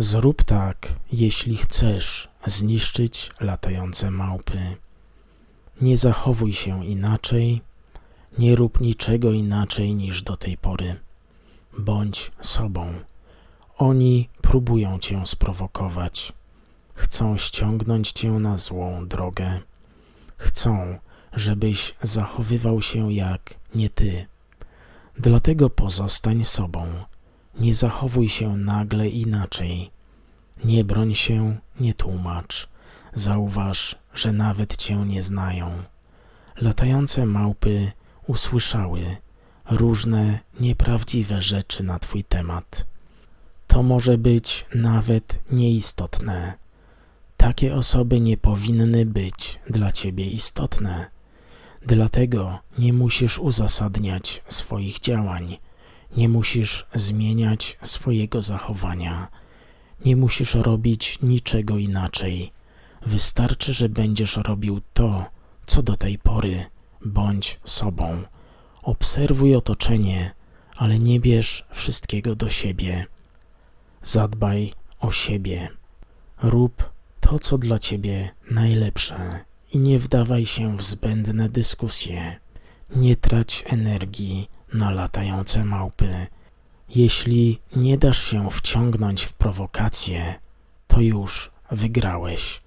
Zrób tak, jeśli chcesz zniszczyć latające małpy. Nie zachowuj się inaczej, nie rób niczego inaczej niż do tej pory. Bądź sobą. Oni próbują cię sprowokować. Chcą ściągnąć cię na złą drogę. Chcą, żebyś zachowywał się jak nie ty. Dlatego pozostań sobą. Nie zachowuj się nagle inaczej. Nie broń się, nie tłumacz. Zauważ, że nawet cię nie znają. Latające małpy usłyszały różne nieprawdziwe rzeczy na twój temat. To może być nawet nieistotne. Takie osoby nie powinny być dla ciebie istotne. Dlatego nie musisz uzasadniać swoich działań, nie musisz zmieniać swojego zachowania, nie musisz robić niczego inaczej. Wystarczy, że będziesz robił to, co do tej pory. Bądź sobą. Obserwuj otoczenie, ale nie bierz wszystkiego do siebie. Zadbaj o siebie. Rób to, co dla ciebie najlepsze i nie wdawaj się w zbędne dyskusje. Nie trać energii na latające małpy. Jeśli nie dasz się wciągnąć w prowokacje, to już wygrałeś.